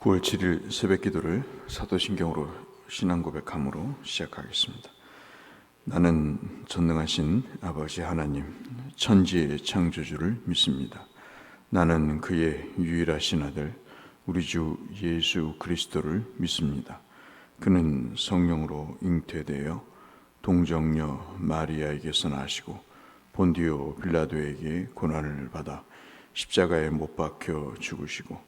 9월 7일 새벽 기도를 사도신경으로 신앙 고백함으로 시작하겠습니다. 나는 전능하신 아버지 하나님, 천지의 창조주를 믿습니다. 나는 그의 유일하신 아들, 우리 주 예수 그리스도를 믿습니다. 그는 성령으로 잉태되어 동정녀 마리아에게서 나시고 본디오 빌라도에게 고난을 받아 십자가에 못 박혀 죽으시고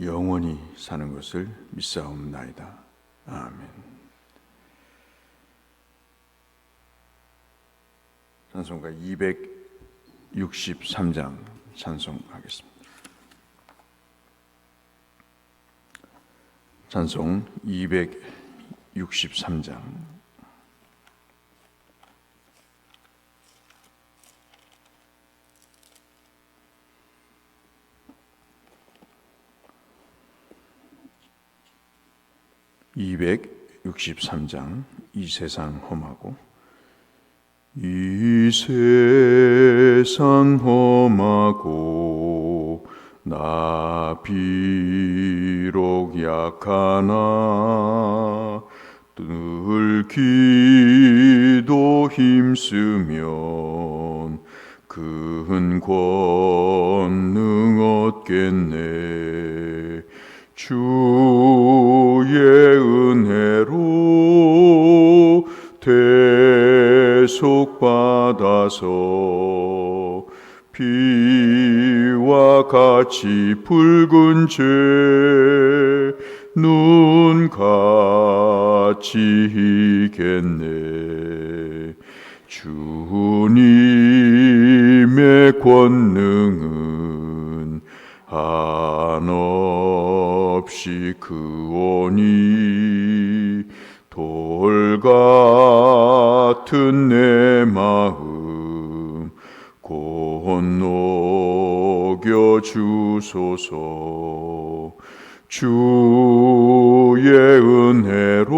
영원히 사는 것을 믿사옵나이다. 아멘. 찬송가 263장 찬송하겠습니다. 찬송 263장 (263장) 이 세상 험하고 이 세상 험하고 나 비록 약하나 늘 기도 힘쓰면 큰 권능 대속받아서 피와 같이 붉은 죄 눈 같이 주소서. 주의 은혜로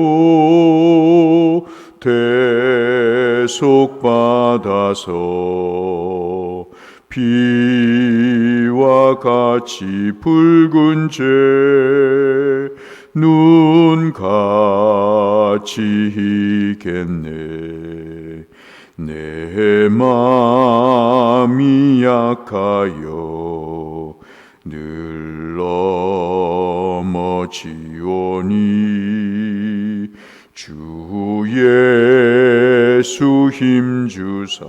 대속받아서 피와 같이 붉은 죄 눈 같이 이겠네 지오니 주 예수 힘주사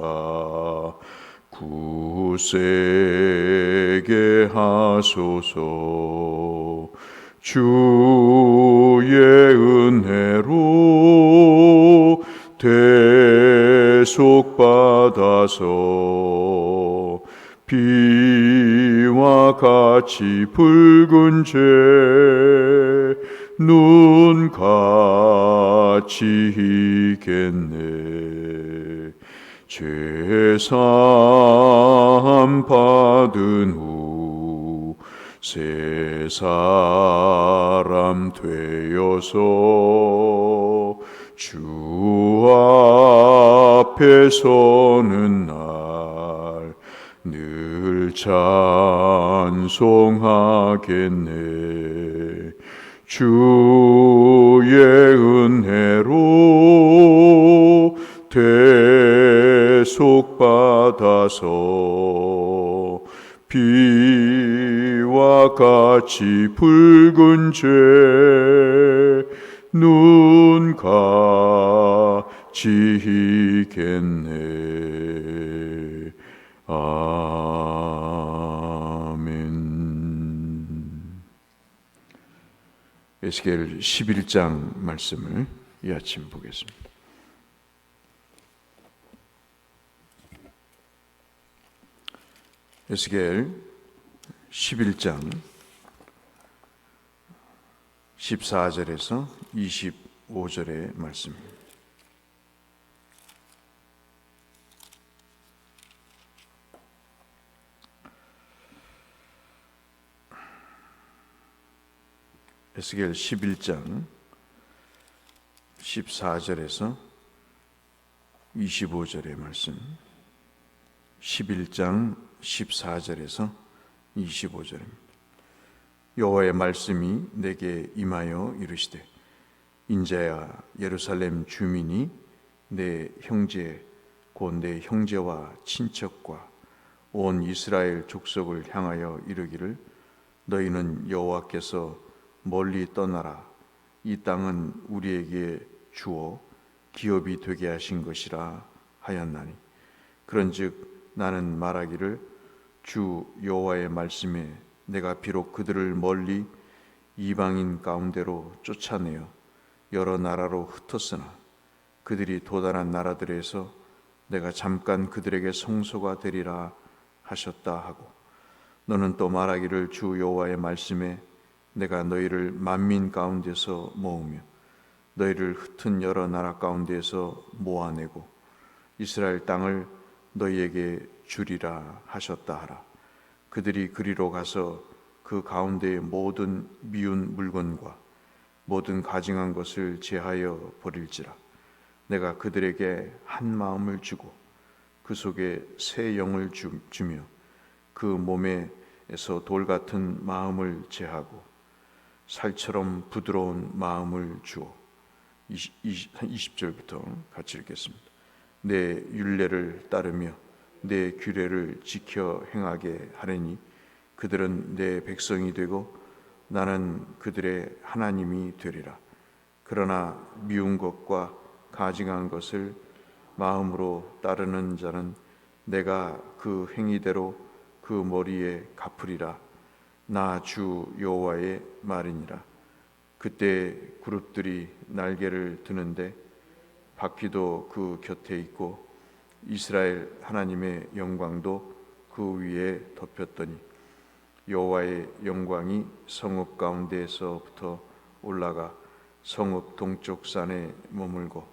구세게 하소서. 주의 은혜로 대속받아서 피와 같이 붉은 죄 눈 같이 이겠네. 죄삼 받은 후 새 사람 되어서 주 앞에 서는 날 늘 찬송하겠네 주의 은혜로 대속받아서 피와 같이 붉은 죄눈 이겠네 에스겔 11장 말씀을 이 아침 보겠습니다. 에스겔 11장 14절에서 25절의 말씀입니다. 에스겔 11장 14절에서 25절의 말씀 11장 14절에서 25절입니다. 여호와의 말씀이 내게 임하여 이르시되 인자야 예루살렘 주민이 내 형제 곧 내 형제와 친척과 온 이스라엘 족속을 향하여 이르기를 너희는 여호와께서 멀리 떠나라. 이 땅은 우리에게 주어 기업이 되게 하신 것이라 하였나니. 그런즉 나는 말하기를 주 여호와의 말씀에 내가 비록 그들을 멀리 이방인 가운데로 쫓아내어 여러 나라로 흩었으나 그들이 도달한 나라들에서 내가 잠깐 그들에게 성소가 되리라 하셨다 하고 너는 또 말하기를 주 여호와의 말씀에 내가 너희를 만민 가운데서 모으며 너희를 흩은 여러 나라 가운데서 모아내고 이스라엘 땅을 너희에게 주리라 하셨다 하라. 그들이 그리로 가서 그 가운데의 모든 미운 물건과 모든 가증한 것을 제하여 버릴지라. 내가 그들에게 한 마음을 주고 그 속에 새 영을 주, 주며 그 몸에서 돌 같은 마음을 제하고 살처럼 부드러운 마음을 주어 20, 20절부터 같이 읽겠습니다. 내 율례를 따르며 내 규례를 지켜 행하게 하려니 그들은 내 백성이 되고 나는 그들의 하나님이 되리라. 그러나 미운 것과 가증한 것을 마음으로 따르는 자는 내가 그 행위대로 그 머리에 갚으리라. 나 주 여호와의 말이니라. 그때 그룹들이 날개를 드는데 바퀴도 그 곁에 있고 이스라엘 하나님의 영광도 그 위에 덮였더니 여호와의 영광이 성읍 가운데에서부터 올라가 성읍 동쪽 산에 머물고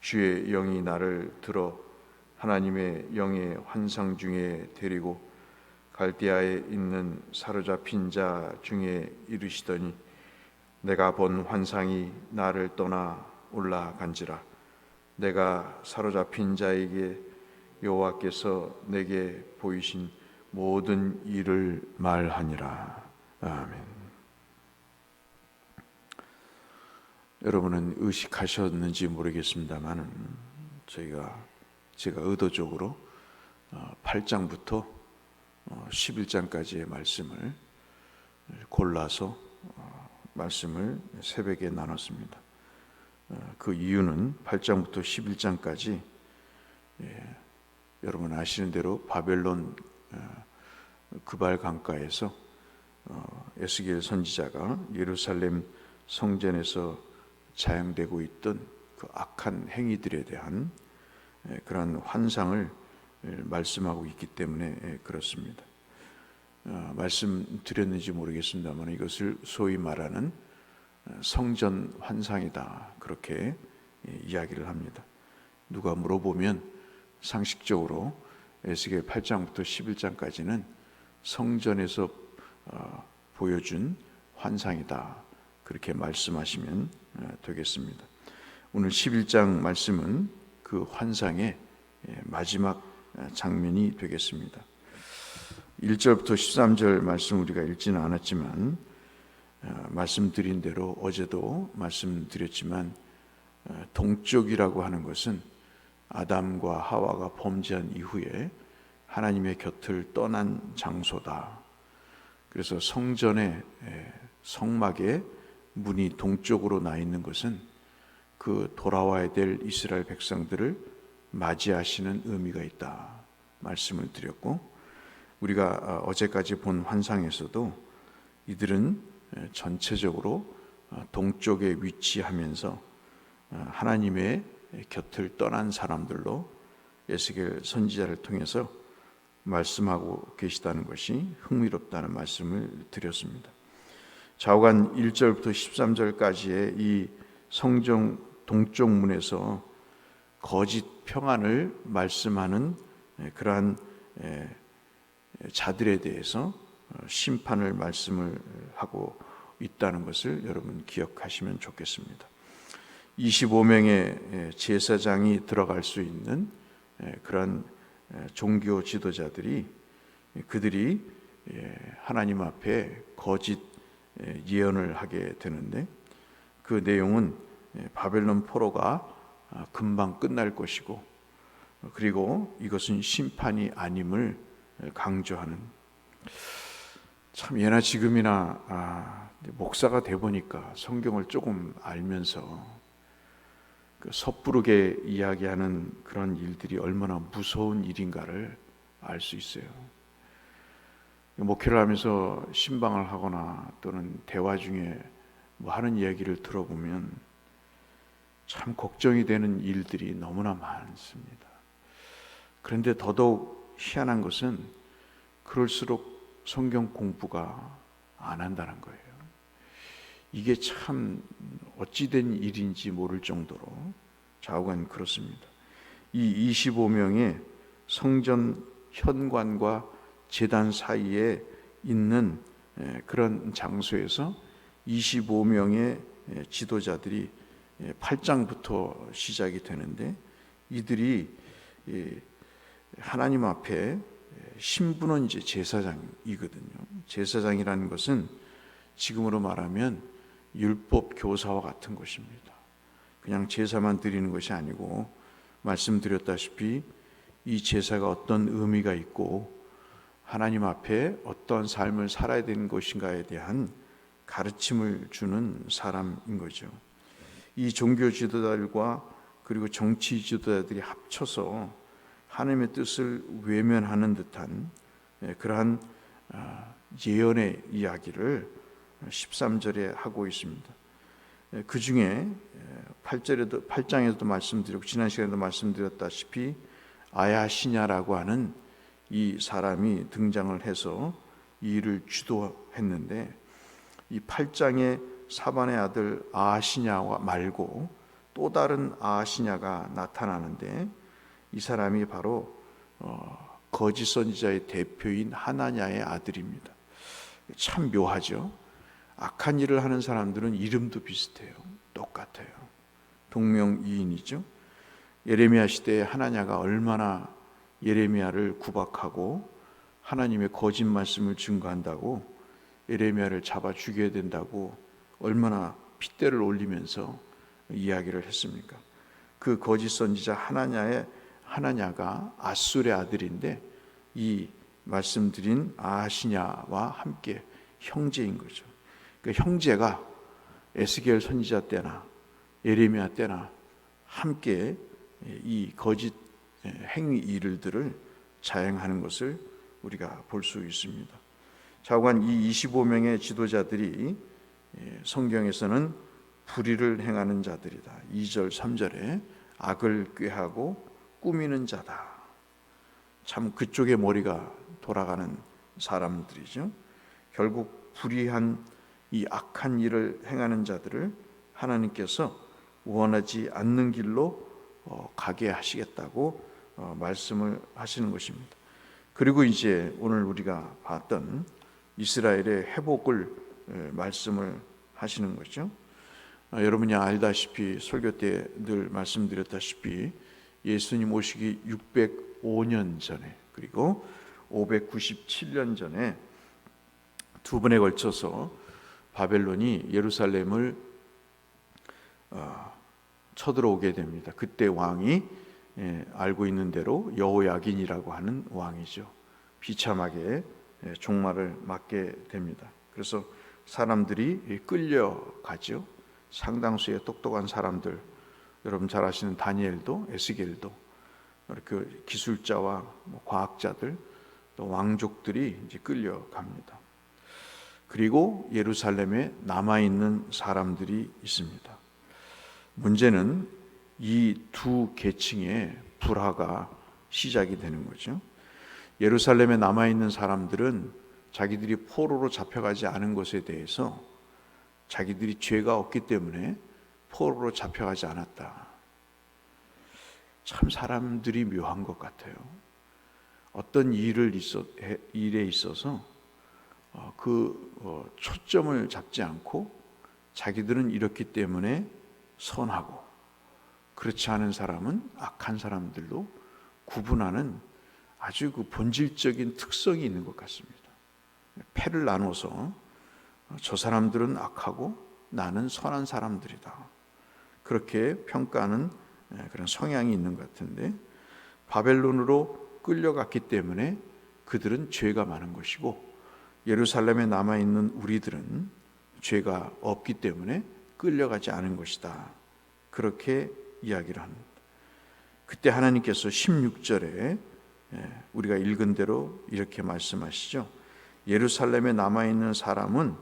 주의 영이 나를 들어 하나님의 영의 환상 중에 데리고 갈대아에 있는 사로잡힌 자 중에 이르시더니 내가 본 환상이 나를 떠나 올라간지라 내가 사로잡힌 자에게 여호와께서 내게 보이신 모든 일을 말하니라 아멘. 여러분은 의식하셨는지 모르겠습니다만은 저희가 제가 의도적으로 8장부터 11장까지의 말씀을 골라서 어, 말씀을 새벽에 나눴습니다. 어, 그 이유는 8장부터 11장까지 예, 여러분 아시는 대로 바벨론 어, 그발 강가에서 에스겔 선지자가 예루살렘 성전에서 자행되고 있던 그 악한 행위들에 대한 예, 그런 환상을 예, 말씀하고 있기 때문에 예, 그렇습니다. 어, 말씀 드렸는지 모르겠습니다만 이것을 소위 말하는 어, 성전 환상이다 그렇게 이야기를 합니다. 누가 물어보면 상식적으로 에스겔 8장부터 11장까지는 성전에서 어, 보여준 환상이다 그렇게 말씀하시면 되겠습니다. 오늘 11장 말씀은 그 환상의 마지막 장면이 되겠습니다. 1절부터 13절 말씀 우리가 읽지는 않았지만 어, 말씀드린 대로 어제도 말씀드렸지만 어, 동쪽이라고 하는 것은 아담과 하와가 범죄한 이후에 하나님의 곁을 떠난 장소다. 그래서 성전의 성막에 문이 동쪽으로 나 있는 것은 그 돌아와야 될 이스라엘 백성들을 맞이하시는 의미가 있다. 말씀을 드렸고 우리가 어, 어제까지 본 환상에서도 이들은 전체적으로 어, 동쪽에 위치하면서 어, 하나님의 곁을 떠난 사람들로 에스겔 선지자를 통해서 말씀하고 계시다는 것이 흥미롭다는 말씀을 드렸습니다. 좌우간 1절부터 13절까지의 이 성경 동쪽 문에서 거짓 평안을 말씀하는 예, 그러한 예, 자들에 대해서 어, 심판을 말씀을 하고 있다는 것을 여러분 기억하시면 좋겠습니다. 25명의 제사장이 들어갈 수 있는 예, 그런 종교 지도자들이 그들이 하나님 앞에 거짓 예언을 하게 되는데 그 내용은 바벨론 포로가 아, 금방 끝날 것이고 그리고 이것은 심판이 아님을 강조하는 참 예나 지금이나 아, 목사가 돼 보니까 성경을 조금 알면서 그 섣부르게 이야기하는 그런 일들이 얼마나 무서운 일인가를 알 수 있어요. 목회를 하면서 신방을 하거나 또는 대화 중에 뭐 하는 이야기를 들어보면 참 걱정이 되는 일들이 너무나 많습니다. 그런데 더더욱 희한한 것은 그럴수록 성경 공부가 안 한다는 거예요. 이게 참 어찌된 일인지 모를 정도로 좌우간 그렇습니다. 이 25명의 성전 현관과 재단 사이에 있는 그런 장소에서 25명의 지도자들이 8장부터 시작이 되는데 이들이 하나님 앞에 신분은 이제 제사장이거든요. 제사장이라는 것은 지금으로 말하면 율법 교사와 같은 것입니다. 그냥 제사만 드리는 것이 아니고 말씀드렸다시피 이 제사가 어떤 의미가 있고 하나님 앞에 어떤 삶을 살아야 되는 것인가에 대한 가르침을 주는 사람인 거죠. 이 종교 지도자들과 그리고 정치 지도자들이 합쳐서 하나님의 뜻을 외면하는 듯한 예, 그러한 아, 예언의 이야기를 13절에 하고 있습니다. 예, 그 중에 8절에도 8장에서도 말씀드렸고 지난 시간에도 말씀드렸다시피 아야시냐라고 하는 이 사람이 등장을 해서 이 일을 주도했는데 이 8장의 사반의 아들 아시냐와 말고 또 다른 아시냐가 나타나는데 이 사람이 바로 어, 거짓 선지자의 대표인 하나냐의 아들입니다. 참 묘하죠. 악한 일을 하는 사람들은 이름도 비슷해요. 똑같아요. 동명이인이죠. 예레미야 시대에 하나냐가 얼마나 예레미야를 구박하고 하나님의 거짓 말씀을 증거한다고 예레미야를 잡아 죽여야 된다고 얼마나 핏대를 올리면서 이야기를 했습니까? 그 거짓 선지자 하나냐의 하나냐가 아술의 아들인데 이 말씀드린 아시냐와 함께 형제인 거죠. 그 형제가 에스겔 선지자 때나 예레미야 때나 함께 이 거짓 행위 일들을 자행하는 것을 우리가 볼 수 있습니다. 자관 이 25명의 지도자들이 예, 성경에서는 불의를 행하는 자들이다. 2절 3절에 악을 꾀하고 꾸미는 자다. 참 그쪽에 머리가 돌아가는 사람들이죠. 결국 불의한 이 악한 일을 행하는 자들을 하나님께서 원하지 않는 길로 어, 가게 하시겠다고 어, 말씀을 하시는 것입니다. 그리고 이제 오늘 우리가 봤던 이스라엘의 회복을 말씀을 하시는 거죠. 아, 여러분이 알다시피 설교 때 늘 말씀드렸다시피 예수님 오시기 605년 전에 그리고 597년 전에 두 번에 걸쳐서 바벨론이 예루살렘을 어, 쳐들어오게 됩니다. 그때 왕이 예, 알고 있는 대로 여호야긴이라고 하는 왕이죠. 비참하게 예, 종말을 맞게 됩니다. 그래서 사람들이 끌려가죠. 상당수의 똑똑한 사람들, 여러분 잘 아시는 다니엘도 에스겔도 이렇게 기술자와 뭐 과학자들 또 왕족들이 이제 끌려갑니다. 그리고 예루살렘에 남아 있는 사람들이 있습니다. 문제는 이 두 계층의 불화가 시작이 되는 거죠. 예루살렘에 남아 있는 사람들은 자기들이 포로로 잡혀가지 않은 것에 대해서 자기들이 죄가 없기 때문에 포로로 잡혀가지 않았다. 참 사람들이 묘한 것 같아요. 어떤 일을 있어, 일에 있어서 어, 그 어, 초점을 잡지 않고 자기들은 이렇기 때문에 선하고 그렇지 않은 사람은 악한 사람들로 구분하는 아주 그 본질적인 특성이 있는 것 같습니다. 패를 나눠서 어, 저 사람들은 악하고 나는 선한 사람들이다. 그렇게 평가하는 예, 그런 성향이 있는 것 같은데 바벨론으로 끌려갔기 때문에 그들은 죄가 많은 것이고 예루살렘에 남아 있는 우리들은 죄가 없기 때문에 끌려가지 않은 것이다. 그렇게 이야기를 합니다. 그때 하나님께서 16절에 예, 우리가 읽은 대로 이렇게 말씀하시죠. 예루살렘에 남아 있는 사람은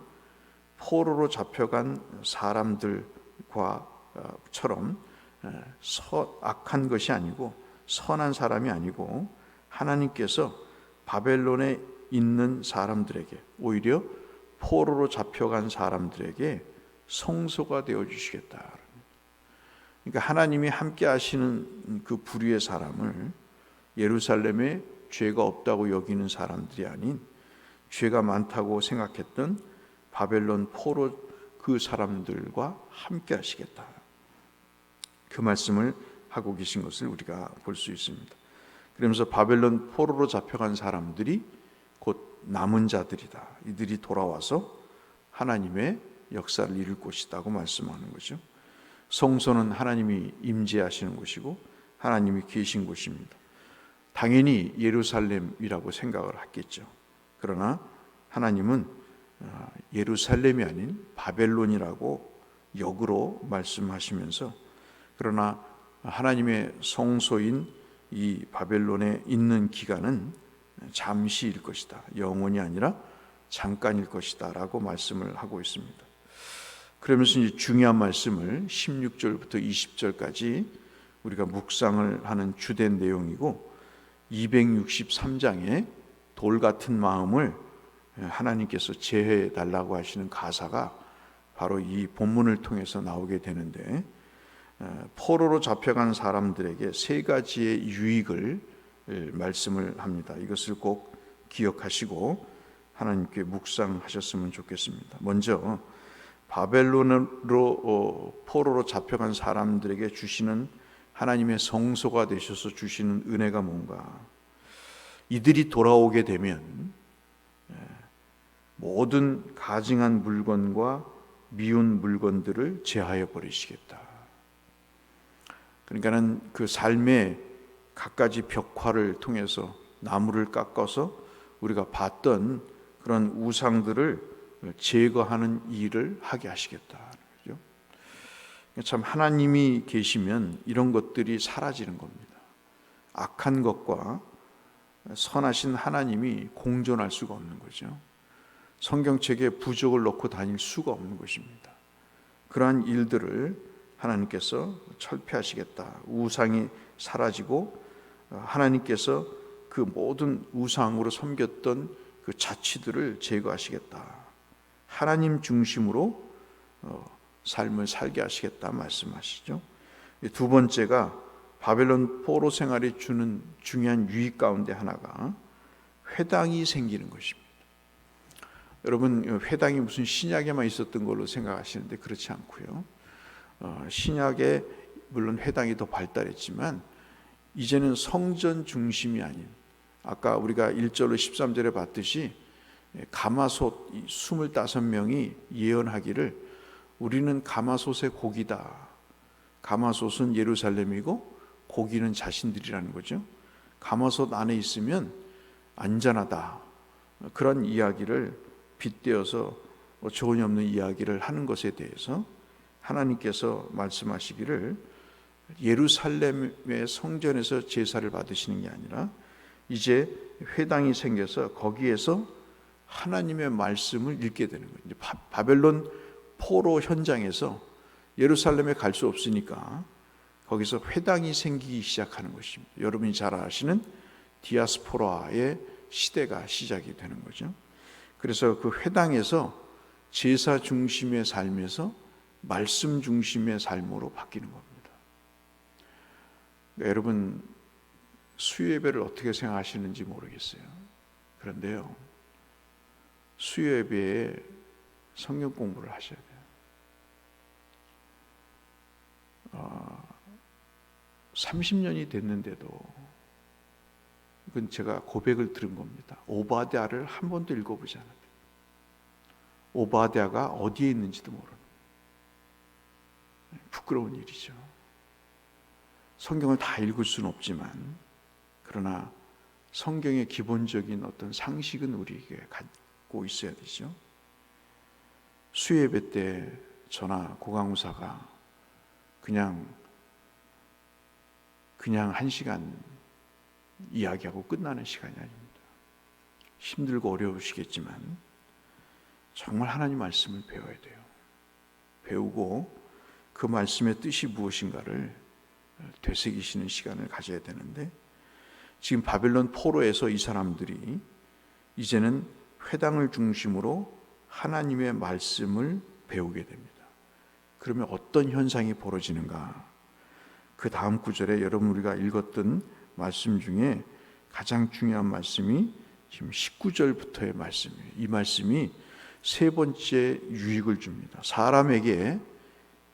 포로로 잡혀간 사람들과처럼 서, 악한 것이 아니고 선한 사람이 아니고 하나님께서 바벨론에 있는 사람들에게 오히려 포로로 잡혀간 사람들에게 성소가 되어 주시겠다. 그러니까 하나님이 함께 하시는 그 부류의 사람을 예루살렘에 죄가 없다고 여기는 사람들이 아닌 죄가 많다고 생각했던 바벨론 포로 그 사람들과 함께 하시겠다. 그 말씀을 하고 계신 것을 우리가 볼 수 있습니다. 그러면서 바벨론 포로로 잡혀간 사람들이 곧 남은 자들이다. 이들이 돌아와서 하나님의 역사를 이룰 곳이다고 말씀하는 거죠. 성소는 하나님이 임재하시는 곳이고 하나님이 계신 곳입니다. 당연히 예루살렘이라고 생각을 했겠죠. 그러나 하나님은 어, 예루살렘이 아닌 바벨론이라고 역으로 말씀하시면서 그러나 하나님의 성소인 이 바벨론에 있는 기간은 잠시일 것이다. 영원이 아니라 잠깐일 것이다 라고 말씀을 하고 있습니다. 그러면서 이제 중요한 말씀을 16절부터 20절까지 우리가 묵상을 하는 주된 내용이고 263장에 돌 같은 마음을 하나님께서 제해 달라고 하시는 가사가 바로 이 본문을 통해서 나오게 되는데 포로로 잡혀간 사람들에게 세 가지의 유익을 말씀을 합니다. 이것을 꼭 기억하시고 하나님께 묵상하셨으면 좋겠습니다. 먼저 바벨론으로 어, 포로로 잡혀간 사람들에게 주시는 하나님의 성소가 되셔서 주시는 은혜가 뭔가? 이들이 돌아오게 되면 모든 가증한 물건과 미운 물건들을 제하여 버리시겠다. 그러니까는 그 삶의 갖가지 벽화를 통해서 나무를 깎아서 우리가 봤던 그런 우상들을 제거하는 일을 하게 하시겠다. 그죠? 참 하나님이 계시면 이런 것들이 사라지는 겁니다. 악한 것과 선하신 하나님이 공존할 수가 없는 거죠. 성경책에 부족을 넣고 다닐 수가 없는 것입니다. 그러한 일들을 하나님께서 철폐하시겠다. 우상이 사라지고 하나님께서 그 모든 우상으로 섬겼던 그 자치들을 제거하시겠다. 하나님 중심으로 어, 삶을 살게 하시겠다 말씀하시죠. 두 번째가 바벨론 포로 생활이 주는 중요한 유익 가운데 하나가 회당이 생기는 것입니다. 여러분 회당이 무슨 신약에만 있었던 걸로 생각하시는데 그렇지 않고요. 어, 신약에 물론 회당이 더 발달했지만 이제는 성전 중심이 아닌 아까 우리가 1절로 13절에 봤듯이 가마솥 25명이 예언하기를 우리는 가마솥의 고기다. 가마솥은 예루살렘이고 고기는 자신들이라는 거죠. 가마솥 안에 있으면 안전하다. 그런 이야기를 빗대어서 조언이 없는 이야기를 하는 것에 대해서 하나님께서 말씀하시기를 예루살렘의 성전에서 제사를 받으시는 게 아니라 이제 회당이 생겨서 거기에서 하나님의 말씀을 읽게 되는 거예요. 바벨론 포로 현장에서 예루살렘에 갈 수 없으니까 거기서 회당이 생기기 시작하는 것입니다. 여러분이 잘 아시는 디아스포라의 시대가 시작이 되는 거죠. 그래서 그 회당에서 제사 중심의 삶에서 말씀 중심의 삶으로 바뀌는 겁니다. 그러니까 여러분 수요 예배를 어떻게 생각하시는지 모르겠어요. 그런데요. 수요 예배에 성경 공부를 하셔야 돼요. 어, 30년이 됐는데도 이건 제가 고백을 들은 겁니다. 오바댜를 한 번도 읽어보지 않았대요. 오바댜가 어디에 있는지도 모르는 부끄러운 일이죠. 성경을 다 읽을 수는 없지만 그러나 성경의 기본적인 어떤 상식은 우리에게 갖고 있어야 되죠. 수예배 때 저나 고강우사가 그냥 그냥 한 시간 이야기하고 끝나는 시간이 아닙니다. 힘들고 어려우시겠지만 정말 하나님 말씀을 배워야 돼요. 배우고 그 말씀의 뜻이 무엇인가를 되새기시는 시간을 가져야 되는데 지금 바벨론 포로에서 이 사람들이 이제는 회당을 중심으로 하나님의 말씀을 배우게 됩니다. 그러면 어떤 현상이 벌어지는가? 그 다음 구절에 여러분 우리가 읽었던 말씀 중에 가장 중요한 말씀이 지금 19절부터의 말씀이에요. 이 말씀이 세 번째 유익을 줍니다. 사람에게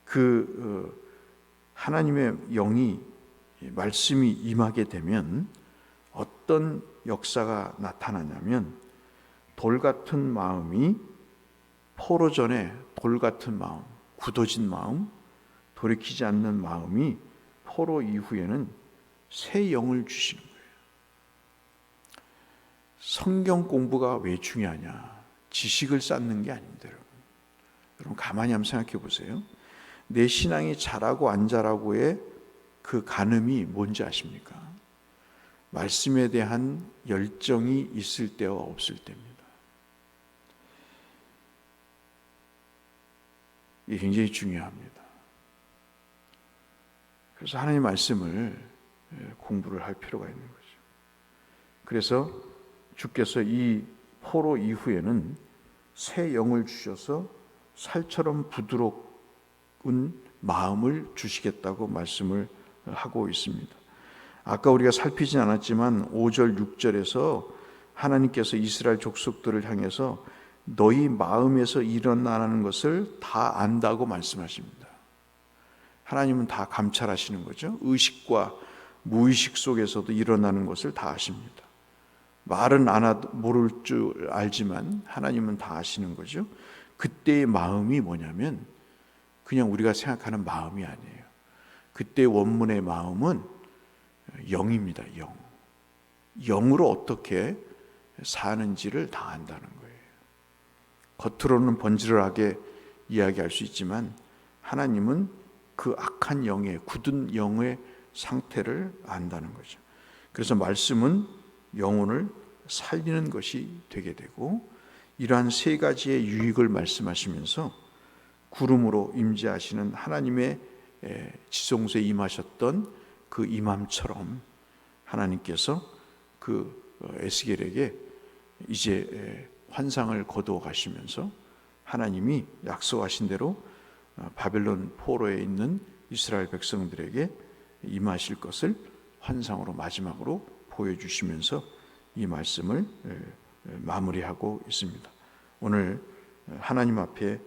그 어, 하나님의 영이 말씀이 임하게 되면 어떤 역사가 나타나냐면 돌 같은 마음이 포로 전에 돌 같은 마음, 굳어진 마음, 돌이키지 않는 마음이 포로 이후에는 새 영을 주시는 거예요. 성경 공부가 왜 중요하냐? 지식을 쌓는 게 아닙니다, 여러분. 여러분 가만히 한번 생각해 보세요. 내 신앙이 자라고 안 자라고의 그 가늠이 뭔지 아십니까? 말씀에 대한 열정이 있을 때와 없을 때입니다. 이게 굉장히 중요합니다. 그래서 하나님 말씀을 공부를 할 필요가 있는 거죠. 그래서 주께서 이 포로 이후에는 새 영을 주셔서 살처럼 부드러운 마음을 주시겠다고 말씀을 하고 있습니다. 아까 우리가 살피진 않았지만 5절 6절에서 하나님께서 이스라엘 족속들을 향해서 너희 마음에서 일어나는 것을 다 안다고 말씀하십니다. 하나님은 다 감찰하시는 거죠. 의식과 무의식 속에서도 일어나는 것을 다 아십니다. 말은 안 하도 모를 줄 알지만 하나님은 다 아시는 거죠. 그때의 마음이 뭐냐면 그냥 우리가 생각하는 마음이 아니에요. 그때 원문의 마음은 영입니다. 영. 영으로 어떻게 사는지를 다 안다는 거예요. 겉으로는 번지르하게 이야기할 수 있지만 하나님은 그 악한 영의 굳은 영의 상태를 안다는 거죠. 그래서 말씀은 영혼을 살리는 것이 되게 되고 이러한 세 가지의 유익을 말씀하시면서 구름으로 임재하시는 하나님의 지성소에 임하셨던 그 임함처럼 하나님께서 그 어, 에스겔에게 이제 환상을 거두어 가시면서 하나님이 약속하신 대로 어, 바벨론 포로에 있는 이스라엘 백성들에게 임하실 것을 환상으로 마지막으로 보여주시면서 이 말씀을 마무리하고 있습니다. 오늘 하나님 앞에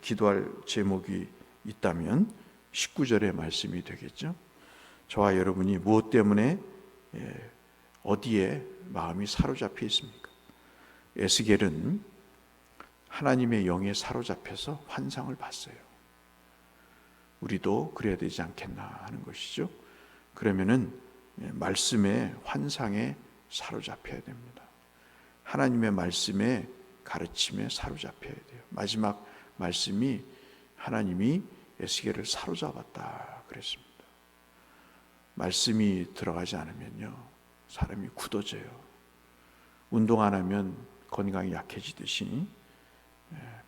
기도할 제목이 있다면 19절의 말씀이 되겠죠. 저와 여러분이 무엇 때문에 어디에 마음이 사로잡혀 있습니까? 에스겔은 하나님의 영에 사로잡혀서 환상을 봤어요. 우리도 그래야 되지 않겠나 하는 것이죠. 그러면은 말씀의 환상에 사로잡혀야 됩니다. 하나님의 말씀에 가르침에 사로잡혀야 돼요. 마지막 말씀이 하나님이 에스겔을 사로잡았다 그랬습니다. 말씀이 들어가지 않으면요 사람이 굳어져요. 운동 안 하면 건강이 약해지듯이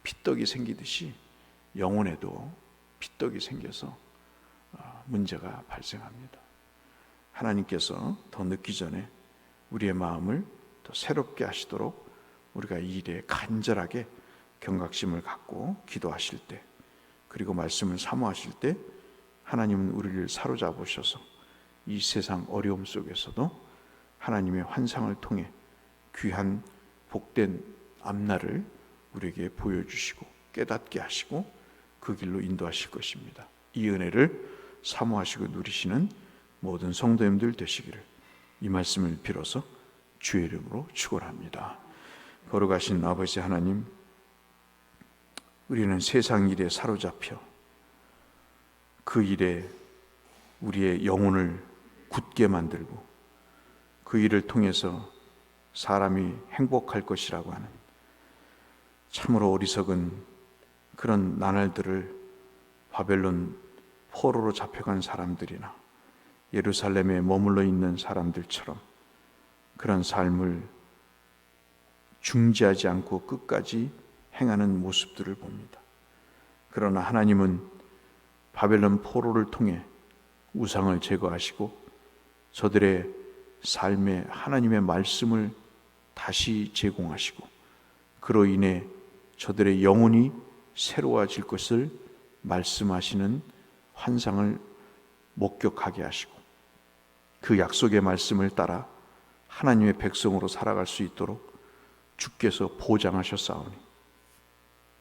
피떡이 생기듯이 영혼에도 피떡이 생겨서 어, 문제가 발생합니다. 하나님께서 더 늦기 전에 우리의 마음을 더 새롭게 하시도록 우리가 이 일에 간절하게 경각심을 갖고 기도하실 때 그리고 말씀을 사모하실 때 하나님은 우리를 사로잡으셔서 이 세상 어려움 속에서도 하나님의 환상을 통해 귀한 복된 앞날을 우리에게 보여주시고 깨닫게 하시고 그 길로 인도하실 것입니다. 이 은혜를 사모하시고 누리시는 모든 성도님들 되시기를 이 말씀을 빌어서 주의 이름으로 축원합니다. 걸어가신 아버지 하나님, 우리는 세상 일에 사로잡혀 그 일에 우리의 영혼을 굳게 만들고 그 일을 통해서 사람이 행복할 것이라고 하는 참으로 어리석은 그런 나날들을 바벨론 포로로 잡혀간 사람들이나 예루살렘에 머물러 있는 사람들처럼 그런 삶을 중지하지 않고 끝까지 행하는 모습들을 봅니다. 그러나 하나님은 바벨론 포로를 통해 우상을 제거하시고 저들의 삶에 하나님의 말씀을 다시 제공하시고 그로 인해 저들의 영혼이 새로워질 것을 말씀하시는 환상을 목격하게 하시고 그 약속의 말씀을 따라 하나님의 백성으로 살아갈 수 있도록 주께서 보장하셨사오니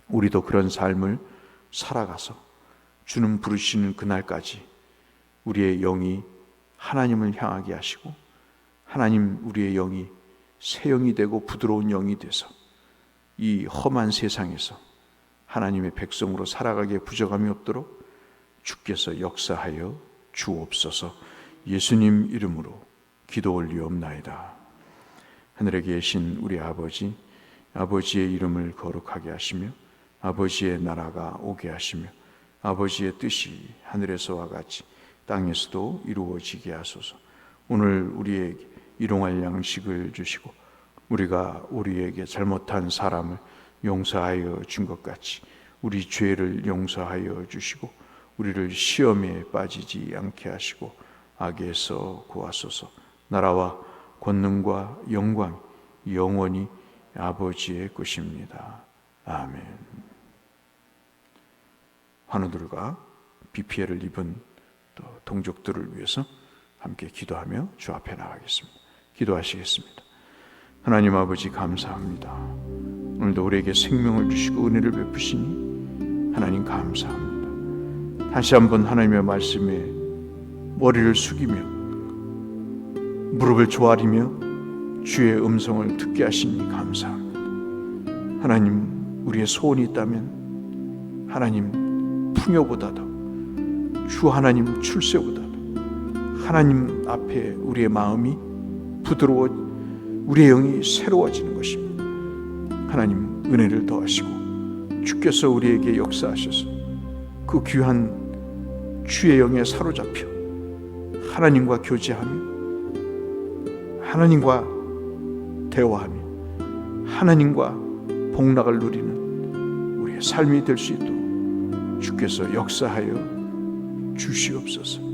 우리도 그런 삶을 살아가서 주는 부르시는 그날까지 우리의 영이 하나님을 향하게 하시고 하나님 우리의 영이 새 영이 되고 부드러운 영이 돼서 이 험한 세상에서 하나님의 백성으로 살아가기에 부족함이 없도록 주께서 역사하여 주옵소서 예수님 이름으로 기도 올리옵나이다. 하늘에 계신 우리 아버지, 아버지의 이름을 거룩하게 하시며 아버지의 나라가 오게 하시며 아버지의 뜻이 하늘에서와 같이 땅에서도 이루어지게 하소서. 오늘 우리에게 일용할 양식을 주시고 우리가 우리에게 잘못한 사람을 용서하여 준 것 같이 우리 죄를 용서하여 주시고 우리를 시험에 빠지지 않게 하시고 악에서 구하소서. 나라와 권능과 영광 영원히 아버지의 것입니다. 아멘. 환우들과 비 피해를 입은 또 동족들을 위해서 함께 기도하며 주 앞에 나가겠습니다. 기도하시겠습니다. 하나님 아버지 감사합니다. 오늘도 우리에게 생명을 주시고 은혜를 베푸시니 하나님 감사합니다. 다시 한번 하나님의 말씀에 머리를 숙이며 무릎을 조아리며 주의 음성을 듣게 하시니 감사합니다. 하나님 우리의 소원이 있다면 하나님 풍요보다도 주 하나님 출세보다도 하나님 앞에 우리의 마음이 부드러워 우리의 영이 새로워지는 것입니다. 하나님 은혜를 더하시고 주께서 우리에게 역사하셔서 그 귀한 주의 영에 사로잡혀 하나님과 교제하며 하나님과 대화하며 하나님과 복락을 누리는 우리의 삶이 될 수 있도록 주께서 역사하여 주시옵소서.